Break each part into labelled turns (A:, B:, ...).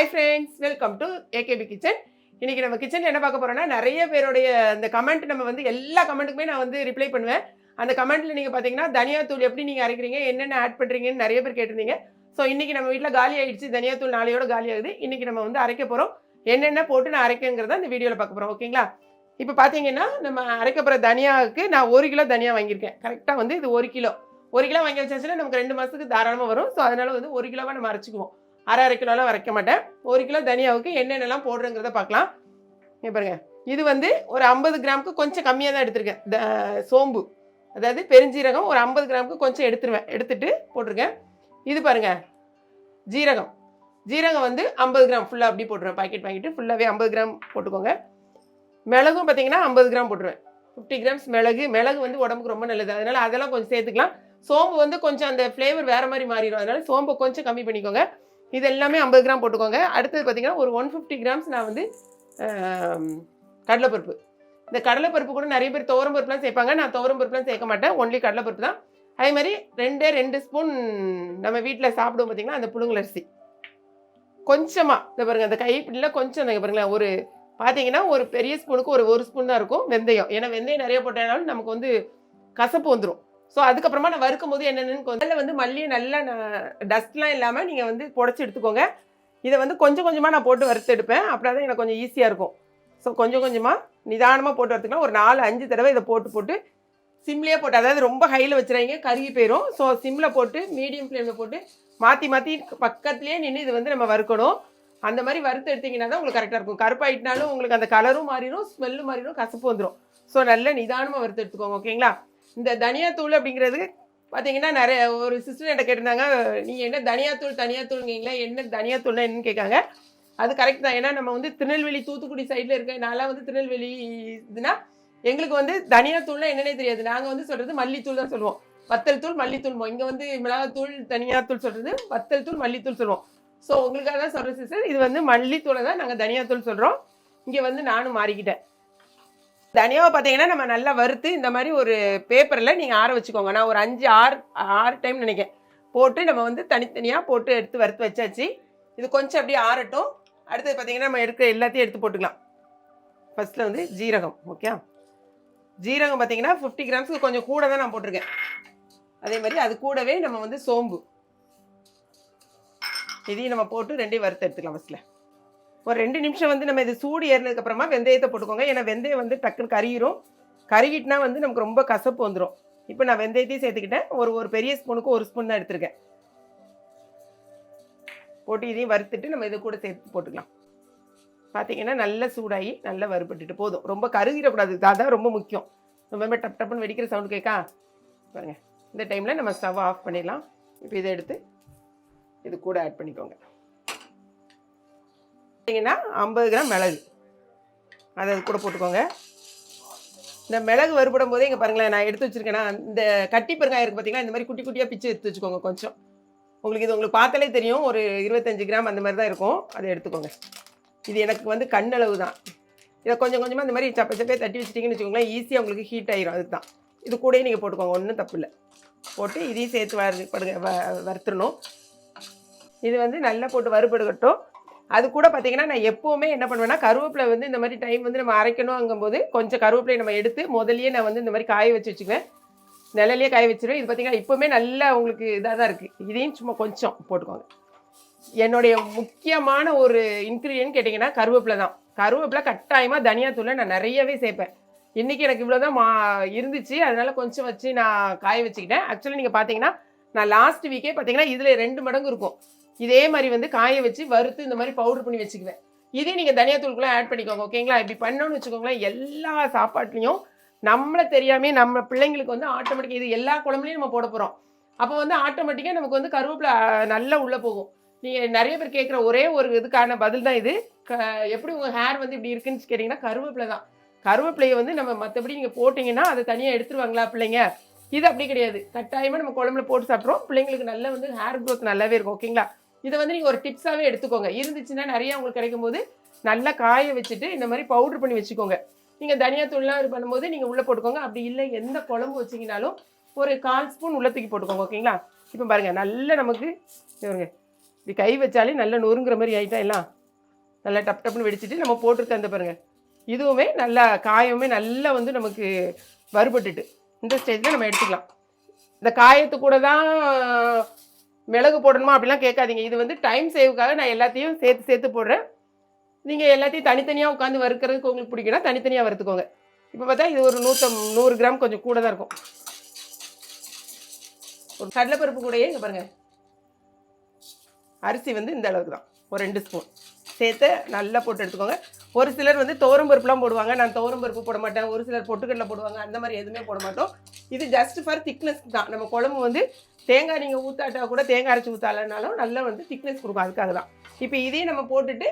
A: Hi friends welcome to AKP kitchen இன்றைக்கி நம்ம kitchen என்ன பார்க்க போகிறோன்னா நிறைய பேருடைய அந்த கமெண்ட் நம்ம வந்து எல்லா கமெண்ட்டுக்குமே நான் வந்து ரிப்ளை பண்ணுவேன். அந்த கமெண்ட்டில் நீங்கள் பார்த்தீங்கன்னா தனியா தூள் எப்படி நீங்கள் அரைக்கிறீங்க என்னென்ன ஆட் பண்ணுறீங்கன்னு நிறைய பேர் கேட்டிருந்தீங்க. ஸோ இன்றைக்கி நம்ம வீட்டில் காலி ஆயிடுச்சு தனியா தூள் நாளையோட காலி ஆகுது. இன்றைக்கி நம்ம வந்து அரைக்க போகிறோம் என்னென்ன போட்டு நான் அரைக்கங்கிறத இந்த வீடியோவில் பார்க்க போகிறோம் ஓகேங்களா இப்போ பார்த்தீங்கன்னா நம்ம அரைக்க போகிற தனியாவுக்கு நான் ஒரு கிலோ தனியா வாங்கியிருக்கேன். கரெக்டாக வந்து இது ஒரு கிலோ. ஒரு கிலோ வாங்கி வச்சாச்சுன்னா நமக்கு ரெண்டு மாதத்துக்கு தாராளமாக வரும். ஸோ அதனால் வந்து ஒரு கிலோவாக நம்ம அரைச்சிக்குவோம். அரை அரை கிலோலாம் வரைக்க மாட்டேன். ஒரு கிலோ தனியாவுக்கு என்னென்னலாம் போடுறேங்கிறத பார்க்கலாம். இங்கே பாருங்க. இது வந்து ஒரு ஐம்பது கிராமுக்கு கொஞ்சம் கம்மியாக தான் எடுத்திருக்கேன். த- சோம்பு. அதாவது பெருஞ்சீரகம் ஒரு ஐம்பது கிராமுக்கு கொஞ்சம் எடுத்துருவேன். எடுத்துட்டு போட்டிருக்கேன். இது பாருங்க. ஜீரகம். ஜீரகம் வந்து ஐம்பது கிராம் ஃபுல்லாக அப்படி போட்டுருவேன். பாக்கெட் வாங்கிட்டு ஃபுல்லாகவே ஐம்பது கிராம் போட்டுக்கோங்க. மிளகும் பார்த்தீங்கன்னா ஐம்பது கிராம் போட்டுருவேன். ஃபிஃப்டி கிராம்ஸ் மிளகு. மிளகு வந்து உடம்புக்கு ரொம்ப நல்லது. அதனால் அதெல்லாம் கொஞ்சம் சேர்த்துக்கலாம். சோம்பு வந்து கொஞ்சம் அந்த ஃப்ளேவர் வேறு மாதிரி மாறிடும். அதனால் சோம்பை கொஞ்சம் கம்மி பண்ணிக்கோங்க. இது எல்லாமே ஐம்பது கிராம் போட்டுக்கோங்க. அடுத்தது பார்த்தீங்கன்னா ஒரு ஒன் ஃபிஃப்டி கிராம்ஸ் நான் வந்து கடலைப்பருப்பு. இந்த கடலைப்பருப்பு கூட நிறைய பேர் துவரம் பருப்புலாம் சேர்ப்பாங்க. நான் துவரம் பருப்புலாம் சேர்க்க மாட்டேன். ஒன்லி கடலைப்பருப்பு தான். அதே மாதிரி ரெண்டே ரெண்டு ஸ்பூன் நம்ம வீட்டில் சாப்பிடுவோம் பார்த்தீங்கன்னா அந்த புழுங்கலரிசி கொஞ்சமாக இந்த பாருங்க அந்த கைப்பிடியில் கொஞ்சம் இந்த பாருங்களேன் ஒரு பார்த்தீங்கன்னா ஒரு பெரிய ஸ்பூனுக்கு ஒரு ஒரு ஸ்பூன் தான் இருக்கும் வெந்தயம். ஏன்னா வெந்தயம் நிறைய போட்டனாலும் நமக்கு வந்து கசப்பு வந்துடும் ஸோ அதுக்கப்புறமா நான் வறுக்கும் போது என்னென்னு கொஞ்சம் வந்து மல்லியை நல்லா டஸ்ட்லாம் இல்லாமல் நீங்கள் வந்து புடச்சி எடுத்துக்கோங்க. இதை வந்து கொஞ்சம் கொஞ்சமாக நான் போட்டு வறுத்து எடுப்பேன். அப்படின்னா தான் எனக்கு கொஞ்சம் ஈஸியாக இருக்கும். ஸோ கொஞ்சம் கொஞ்சமாக நிதானமாக போட்டு வரத்துக்கலாம் ஒரு நாலு அஞ்சு தடவை இதை போட்டு போட்டு சிம்லேயே போட்டு அதாவது ரொம்ப ஹையில் வச்சுறாங்க கருகி போயிடும் ஸோ சிம்மில் போட்டு மீடியம் ஃப்ளேமில் போட்டு மாற்றி மாற்றி பக்கத்துலேயே நின்று இது வந்து நம்ம வறுக்கணும். அந்த மாதிரி வறுத்து எடுத்தீங்கன்னா தான் உங்களுக்கு கரெக்டாக இருக்கும். கருப்பாயிட்டினாலும் உங்களுக்கு அந்த கலரும் மாறிடும் ஸ்மெல்லும் மாறிடும் கசப்பு வந்துடும் ஸோ நல்ல நிதானமாக வறுத்து எடுத்துக்கோங்க ஓகேங்களா இந்த தனியாத்தூள் அப்படிங்கிறது பார்த்தீங்கன்னா நிறைய ஒரு சிஸ்டர் என்கிட்ட கேட்டிருந்தாங்க நீங்கள் என்ன தனியாத்தூள் தனியாத்தூள்ங்கீங்களா என்ன தனியாத்தூள்னா என்னன்னு கேட்காங்க. அது கரெக்ட் தான். ஏன்னா நம்ம வந்து திருநெல்வேலி தூத்துக்குடி சைடில் இருக்க நான்லாம் வந்து திருநெல்வேலி இதுனா எங்களுக்கு வந்து தனியாத்தூள்னா என்னன்னே தெரியாது. நாங்கள் வந்து சொல்கிறது மல்லித்தூள் தான் சொல்லுவோம். வத்தல் தூள் மல்லித்தூள் இங்கே வந்து மிளகாத்தூள் தனியாத்தூள் சொல்கிறது வத்தல் தூள் மல்லித்தூள் சொல்லுவோம். ஸோ உங்களுக்காக தான் சொல்கிறேன் சிஸ்டர் இது வந்து மல்லித்தூளை தான் நாங்கள் தனியாத்தூள் சொல்கிறோம் இங்கே வந்து நானும் மாறிக்கிட்டேன். தனியாவை பார்த்தீங்கன்னா நம்ம நல்லா வறுத்து இந்த மாதிரி ஒரு பேப்பரில் நீங்கள் ஆற வச்சுக்கோங்க. நான் ஒரு அஞ்சு ஆறு ஆறு டைம் நினைக்கிறேன். போட்டு நம்ம வந்து தனித்தனியாக போட்டு எடுத்து வறுத்து வச்சாச்சு. இது கொஞ்சம் அப்படியே ஆறட்டும். அடுத்தது பார்த்தீங்கன்னா நம்ம எடுக்கிற எல்லாத்தையும் எடுத்து போட்டுக்கலாம். ஃபஸ்ட்டில் வந்து ஜீரகம் ஓகே ஜீரகம் பார்த்தீங்கன்னா ஃபிஃப்டி கிராம்ஸ்க்கு கொஞ்சம் கூட தான் நான் போட்டிருக்கேன். அதே மாதிரி அது கூடவே நம்ம வந்து சோம்பு. இதையும் நம்ம போட்டு ரெண்டையும் வறுத்து எடுத்துக்கலாம் ஃபஸ்ட்டில் ஒரு ரெண்டு நிமிஷம் வந்து நம்ம இது சூடு ஏறினதுக்கப்புறமா வெந்தயத்தை போட்டுக்கோங்க. ஏன்னா வெந்தயம் வந்து டக்குன்னு கருகிரும். கருகிட்டுனா வந்து நமக்கு ரொம்ப கசப்பு வந்துடும் இப்போ நான் வெந்தயத்தையும் சேர்த்துக்கிட்டேன். ஒரு ஒரு பெரிய ஸ்பூனுக்கு ஒரு ஸ்பூன் தான் எடுத்திருக்கேன். போட்டு இதையும் வறுத்துட்டு நம்ம இது கூட சேர்த்து போட்டுக்கலாம். பார்த்தீங்கன்னா நல்லா சூடாகி நல்லா வறுபட்டுட்டு போதும். ரொம்ப கருகிடக்கூடாது. அதான் ரொம்ப முக்கியம். ரொம்ப டப் டப்புன்னு வெடிக்கிற சவுண்ட் கேட்கா? பாருங்க. இந்த டைமில் நம்ம ஸ்டவ் ஆஃப் பண்ணிடலாம். இப்போ இதை எடுத்து இது கூட ஆட் பண்ணிக்கோங்க. பார்த்தீங்கன்னா ஐம்பது கிராம் மிளகு. அதை அது கூட போட்டுக்கோங்க. இந்த மிளகு வறுபடும் போதே இங்கே பாருங்களேன் நான் எடுத்து வச்சிருக்கேன்னா இந்த கட்டி பெருங்காயம் இருக்குது பார்த்தீங்கன்னா இந்த மாதிரி குட்டி குட்டியாக பிச்சு எடுத்து வச்சுக்கோங்க கொஞ்சம். உங்களுக்கு இது உங்களுக்கு பார்த்தாலே தெரியும் ஒரு இருபத்தஞ்சு கிராம் அந்த மாதிரி தான் இருக்கும். அதை எடுத்துக்கோங்க. இது எனக்கு வந்து கண்ணளவு தான். இதை கொஞ்சம் கொஞ்சமாக இந்த மாதிரி சப்பை சப்பையை தட்டி வச்சிட்டிங்கன்னு வச்சுக்கோங்களேன் ஈஸியாக உங்களுக்கு ஹீட் ஆயிரும் அதுக்கு தான் இது கூடயே நீங்கள் போட்டுக்கோங்க ஒன்றும் தப்பு இல்லை. போட்டு இதையும் சேர்த்து வறு படுங்க வ- வறுத்துடணும். இது வந்து நல்லா போட்டு வறுபடுகட்டும் அது கூட பார்த்தீங்கன்னா நான் எப்போவுமே என்ன பண்ணுவேன்னா கருவேப்பிலை வந்து இந்த மாதிரி டைம் வந்து நம்ம அரைக்கணுங்கும்போது கொஞ்சம் கருவேப்பிலை நம்ம எடுத்து முதல்லையே நான் வந்து இந்த மாதிரி காய வச்சு வச்சுக்குவேன். நிலையிலேயே காய வச்சுருவேன். இது பார்த்தீங்கன்னா இப்போவுமே நல்லா உங்களுக்கு இதாக தான் இருக்குது இதையும் சும்மா கொஞ்சம் போட்டுக்கோங்க. என்னுடைய முக்கியமான ஒரு இன்க்ரீடியன்ட் கேட்டிங்கன்னா கருவேப்பிலை தான். கருவேப்பிலை கட்டாயமாக தனியாத்தூளை நான் நிறையவே சேர்ப்பேன். இன்றைக்கி எனக்கு இவ்வளோ தான் மா இருந்துச்சு. அதனால் கொஞ்சம் வச்சு நான் காய வச்சுக்கிட்டேன். ஆக்சுவலி நீங்கள் பார்த்தீங்கன்னா நான் லாஸ்ட் வீக்கே பார்த்தீங்கன்னா இதில் ரெண்டு மடங்கு இருக்கும். இதே மாதிரி வந்து காய வச்சு வறுத்து இந்த மாதிரி பவுடர் பண்ணி வச்சுக்குவேன். இதே நீங்கள் தனியாத்தூளுக்குள்ளே ஆட் பண்ணிக்கோங்க ஓகேங்களா இப்படி பண்ணோன்னு வச்சுக்கோங்களேன் எல்லா சாப்பாட்லேயும் நம்மளை தெரியாமே நம்ம பிள்ளைங்களுக்கு வந்து ஆட்டோமேட்டிக்காக இது எல்லா குழம்புலையும் நம்ம போட போகிறோம் அப்போ வந்து ஆட்டோமேட்டிக்காக நமக்கு வந்து கருவேப்பிலை நல்லா உள்ளே போகும். நீங்கள் நிறைய பேர் கேட்குற ஒரே ஒரு இதுக்கான பதில் தான் இது. க எப்படி உங்கள் ஹேர் வந்து இப்படி இருக்குன்னு கேட்டிங்கன்னா கருவேப்பிலை தான். கருவேப்பிலையை வந்து நம்ம மற்றபடி நீங்கள் போட்டிங்கன்னா அதை தனியாக எடுத்துருவாங்களா பிள்ளைங்க? இது அப்படி கிடையாது. கட்டாயமாக நம்ம குழம்புல போட்டு சாப்பிட்றோம். பிள்ளைங்களுக்கு நல்ல வந்து ஹேர் க்ரோத் நல்லாவே இருக்கும் ஓகேங்களா இதை வந்து நீங்கள் ஒரு டிப்ஸாகவே எடுத்துக்கோங்க. இருந்துச்சுன்னா நிறையா உங்களுக்கு கிடைக்கும் போது நல்லா காய வச்சுட்டு இந்த மாதிரி பவுடர் பண்ணி வச்சுக்கோங்க. நீங்கள் தனியாத்தூள்லாம் இது பண்ணும்போது நீங்கள் உள்ளே போட்டுக்கோங்க. அப்படி இல்லை எந்த குழம்பு வச்சிங்கனாலும் ஒரு கால் ஸ்பூன் உள்ள தூக்கி போட்டுக்கோங்க ஓகேங்களா இப்போ பாருங்கள் நல்லா நமக்கு பாருங்க. இப்படி கை வச்சாலே நல்லா நொறுங்குற மாதிரி ஆகிட்டா எல்லாம்? நல்லா டப் டப்னு வெடிச்சிட்டு நம்ம போட்டிருக்க அந்த பாருங்கள் இதுவுமே நல்லா காயமே நல்லா வந்து நமக்கு வறுபட்டுட்டு இந்த ஸ்டேஜில் நம்ம எடுத்துக்கலாம். இந்த காயத்து கூட தான் மிளகு போடணுமா அப்படிலாம் கேட்காதீங்க. இது வந்து டைம் சேவுக்காக நான் எல்லாத்தையும் சேர்த்து சேர்த்து போடுறேன். நீங்கள் எல்லாத்தையும் தனித்தனியாக உட்காந்து வறுக்கிறதுக்கு உங்களுக்கு பிடிக்குன்னா தனித்தனியாக வறுத்துக்கோங்க. இப்போ பார்த்தா இது ஒரு நூற்றம் நூறு கிராம் கொஞ்சம் கூட தான் இருக்கும். ஒரு கடலைப்பருப்பு கூடயே இங்கே பாருங்கள் அரிசி வந்து இந்த அளவுக்கு தான். ஒரு ரெண்டு ஸ்பூன் சேர்த்து நல்லா போட்டு எடுத்துக்கோங்க. ஒரு சிலர் வந்து துவரம் பருப்புலாம் போடுவாங்க. நான் துவரம் பருப்பு போட மாட்டேன். ஒரு சிலர் பொட்டுக்கடலை போடுவாங்க. அந்த மாதிரி எதுவுமே போட மாட்டோம். இது ஜஸ்ட் ஃபார் திக்னஸ் தான். நம்ம குழம்பு வந்து தேங்காய் நீங்கள் ஊற்றாட்டா கூட தேங்காய் அரைச்சி ஊற்றாலனாலும் நல்லா வந்து திக்னஸ் கொடுக்கும். அதுக்காக தான். இப்போ இதையும் நம்ம போட்டுட்டு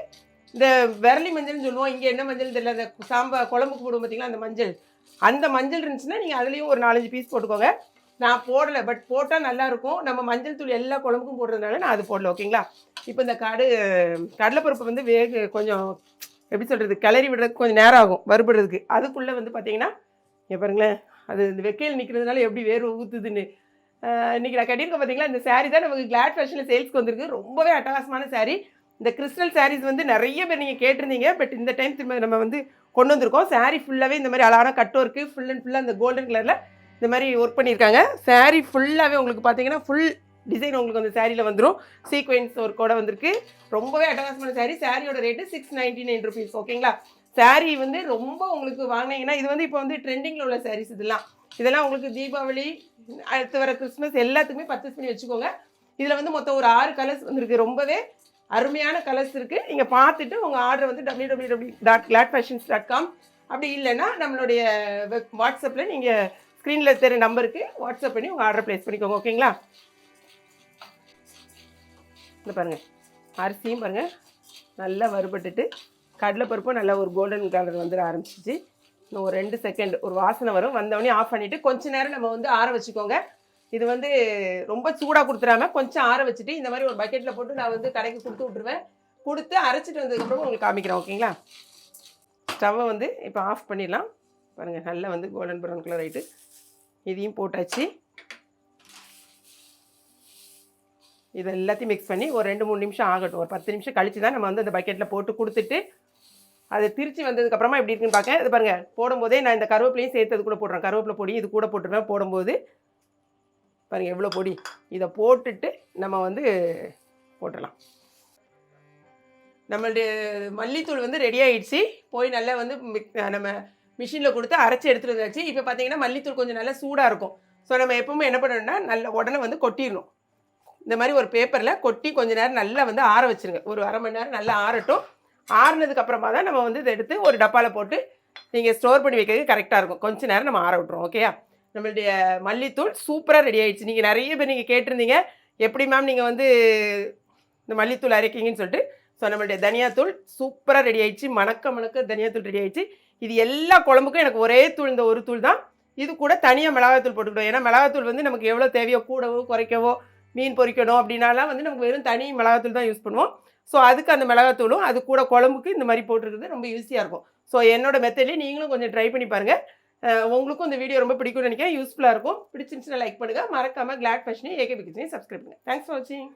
A: இந்த விரலி மஞ்சள்னு சொல்லுவோம். இங்கே என்ன மஞ்சள் தெரியல? அந்த சாம்பார் குழம்புக்கு போடுவோம் பார்த்தீங்களா அந்த மஞ்சள். அந்த மஞ்சள் இருந்துச்சுன்னா நீங்கள் அதுலேயும் ஒரு நாலஞ்சு பீஸ் போட்டுக்கோங்க. நான் போடலை பட் போட்டால் நல்லாயிருக்கும் நம்ம மஞ்சள் தூள் எல்லா குழம்புக்கும் போடுறதுனால நான் அது போடல ஓகேங்களா இப்போ இந்த கடு கடலைப்பருப்பு வந்து வேக கொஞ்சம் எப்படி சொல்கிறது கிளறி விடுறதுக்கு கொஞ்சம் நேரம் ஆகும் வறுபடுறதுக்கு. அதுக்குள்ளே வந்து பார்த்தீங்கன்னா இங்க பாருங்களேன் அது இந்த வெக்கையில் நிற்கிறதுனால எப்படி வேர்வை ஊற்றுதுன்னு இன்றைக்கி நான் கட்டியிருக்க பார்த்தீங்களா இந்த சாரீ தான் நமக்கு கிளாட் ஃபேஷனில் சேல்ஸ்க்கு வந்திருக்கு. ரொம்பவே அட்டகாசமான சாரீ இந்த கிறிஸ்டல் சாரீஸ் வந்து நிறைய பேர் நீங்கள் கேட்டிருந்தீங்க பட் இந்த டைம் திரும்ப நம்ம வந்து கொண்டு வந்திருக்கோம். சாரீ ஃபுல்லாகவே இந்த மாதிரி அழகான கட் ஒர்க்கு ஃபுல் அண்ட் ஃபுல்லாக அந்த கோல்டன் கலரில் இந்த மாதிரி ஒர்க் பண்ணியிருக்காங்க. சாரீ ஃபுல்லாகவே உங்களுக்கு பார்த்தீங்கன்னா ஃபுல் டிசைன் உங்களுக்கு அந்த சாரியில் வந்துடும் சீக்வென்ஸ் ஒர்க்கோட வந்திருக்கு. ரொம்பவே அட்டகாசமான சாரீ சாரியோட rate six ninety nine rupees ஓகேங்களா சாரீ வந்து ரொம்ப உங்களுக்கு வாங்கினீங்கன்னா இது வந்து இப்போ வந்து ட்ரெண்டிங்கில் உள்ள சாரீஸ் இதெல்லாம். இதெல்லாம் உங்களுக்கு தீபாவளி அடுத்து வர கிறிஸ்மஸ் எல்லாத்துக்குமே பர்ச்சேஸ் பண்ணி வச்சுக்கோங்க. இதில் வந்து மொத்தம் ஒரு ஆறு கலர்ஸ் வந்துருக்கு. ரொம்பவே அருமையான கலர்ஸ் இருக்குது நீங்கள் பார்த்துட்டு உங்கள் ஆர்டர் வந்து W W W dot Glad Fashions dot com அப்படி இல்லைன்னா நம்மளுடைய வெப் வாட்ஸ்அப்பில் நீங்கள் ஸ்க்ரீனில் தெரிய நம்பருக்கு வாட்ஸ்அப் பண்ணி உங்கள் ஆர்டர் ப்ளேஸ் பண்ணிக்கோங்க. ஓகேங்களா இந்த பாருங்கள் அரிசியும் பாருங்கள் நல்லா வறுபட்டுட்டு கடலைப்பருப்பும் நல்லா ஒரு கோல்டன் கலர் வந்துட ஆரம்பிச்சிச்சு. இன்னும் ஒரு ரெண்டு செகண்ட் ஒரு வாசனை வரும். வந்தவொடனே ஆஃப் பண்ணிவிட்டு கொஞ்ச நேரம் நம்ம வந்து ஆற வச்சுக்கோங்க. இது வந்து ரொம்ப சூடாக கொடுத்துடாம கொஞ்சம் ஆற வச்சுட்டு இந்த மாதிரி ஒரு பக்கெட்டில் போட்டு நான் வந்து கடைக்கு கொடுத்து விட்ருவேன் கொடுத்து அரைச்சிட்டு வந்ததுக்கப்புறம் உங்களுக்கு காமிக்கிறேன் ஓகேங்களா ஸ்டவ்வை வந்து இப்போ ஆஃப் பண்ணிடலாம். பாருங்கள் நல்லா வந்து கோல்டன் ப்ரௌன் கலர் ஆகிட்டு இதையும் போட்டாச்சு. இது எல்லாத்தையும் மிக்ஸ் பண்ணி ஒரு ரெண்டு மூணு நிமிஷம் ஆகட்டும். ஒரு பத்து நிமிஷம் கழித்து தான் நம்ம வந்து அந்த பக்கெட்டில் போட்டு கொடுத்துட்டு அது திருச்சி வந்ததுக்கப்புறமா எப்படி இருக்குன்னு பார்க்க. இது பாருங்கள் போடும்போதே நான் இந்த கருவேப்பிலையும் சேர்த்து அது கூட போடுறேன். கருவேப்பிலை பொடி இது கூட போட்டுருவேன். போடும்போது பாருங்கள் எவ்வளோ பொடி. இதை போட்டுட்டு நம்ம வந்து போட்டுடலாம். நம்மளுடைய மல்லித்தூள் வந்து ரெடி ஆகிடுச்சு போய் நல்லா வந்து மிக்- நம்ம மிஷினில் கொடுத்து அரைச்சி எடுத்துகிட்டு வந்தாச்சு. இப்போ பார்த்தீங்கன்னா மல்லித்தூள் கொஞ்சம் நல்லா சூடாக இருக்கும். ஸோ நம்ம எப்பவுமே என்ன பண்ணணும்னா நல்ல உடனே வந்து கொட்டிடணும். இந்த மாதிரி ஒரு பேப்பரில் கொட்டி கொஞ்சம் நேரம் நல்லா வந்து ஆற வச்சிருங்க. ஒரு அரை மணி நேரம் நல்லா ஆறட்டும். ஆறுனதுக்கு அப்புறமா தான் நம்ம வந்து இதை எடுத்து ஒரு டப்பாவில் போட்டு நீங்கள் ஸ்டோர் பண்ணி வைக்கிறது கரெக்டாக இருக்கும். கொஞ்ச நேரம் நம்ம ஆற விட்ருவோம் ஓகேயா நம்மளுடைய மல்லித்தூள் சூப்பராக ரெடி ஆயிடுச்சு. நீங்கள் நிறைய பேர் நீங்கள் கேட்டிருந்தீங்க. எப்படி மேம் நீங்கள் வந்து இந்த மல்லித்தூள் அரைக்கிங்கன்னு சொல்லிட்டு. ஸோ நம்மளுடைய தனியாத்தூள் சூப்பராக ரெடி ஆயிடுச்சு. மணக்க மணக்க தனியாத்தூள் ரெடி ஆயிடுச்சு. இது எல்லா குழம்புக்கும் எனக்கு ஒரே தூள் இந்த ஒரு தூள் தான். இது கூட தனியாக மிளகாத்தூள் போட்டுக்கிடுவோம். ஏன்னா மிளகாத்தூள் வந்து நமக்கு எவ்வளோ தேவையோ கூடவோ குறைக்கவோ மீன் பொரிக்கணும் அப்படின்னாலாம் வந்து நமக்கு வெறும் தனி மிளகாத்தூள் தான் யூஸ் பண்ணுவோம். ஸோ அதுக்கு அந்த மிளகாத்தூளும் அது கூட குழம்புக்கு இந்த மாதிரி போட்டுருக்குது ரொம்ப ஈஸியாக இருக்கும். ஸோ என்னோட மெத்தட்லேயே நீங்களும் கொஞ்சம் ட்ரை பண்ணி பாருங்கள் உங்களுக்கும் இந்த வீடியோ ரொம்ப பிடிக்கும்னு நினைக்கிறேன். யூஸ்ஃபுல்லாக இருக்கும். பிடிச்சிருந்துச்சுன்னா லைக் பண்ணுங்கள் மறக்காமல் கிளாட் ஃபேஷனையும் ஏகே கிச்சனையும் சப்ஸ்கிரைப் பண்ணுங்கள் தேங்க்ஸ் ஃபார் வாட்சிங்